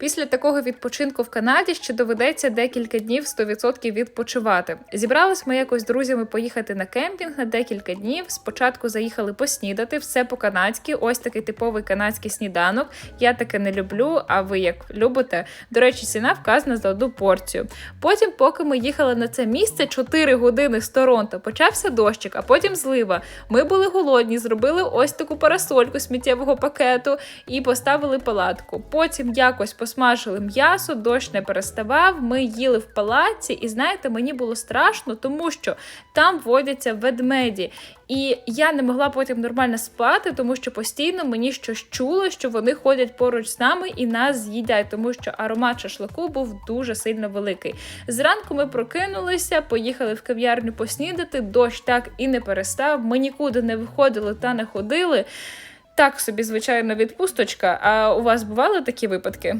Після такого відпочинку в Канаді ще доведеться декілька днів 100% відпочивати. Зібрались ми якось з друзями поїхати на кемпінг на декілька днів. Спочатку заїхали поснідати, все по-канадськи. Ось такий типовий канадський сніданок. Я таке не люблю. А ви як любите? До речі, ціна вказана за одну порцію. Потім, поки ми їхали на це місце 4 години з Торонто, почався дощик, а потім злива. Ми були голодні, зробили ось таку парасольку сміттєвого пакету і поставили палатку. Потім якось посмажили м'ясо, дощ не переставав. Ми їли в палаці, і знаєте, мені було страшно, тому що там водяться ведмеді. І я не могла потім нормально спати, тому що постійно мені щось чуло, що вони ходять поруч з нами і нас з'їдять, тому що аромат шашлику був дуже сильно великий. Зранку ми прокинулися, поїхали в кав'ярню поснідати. Дощ так і не перестав. Ми нікуди не виходили та не ходили. Так собі, звичайно, відпусточка. А у вас бували такі випадки?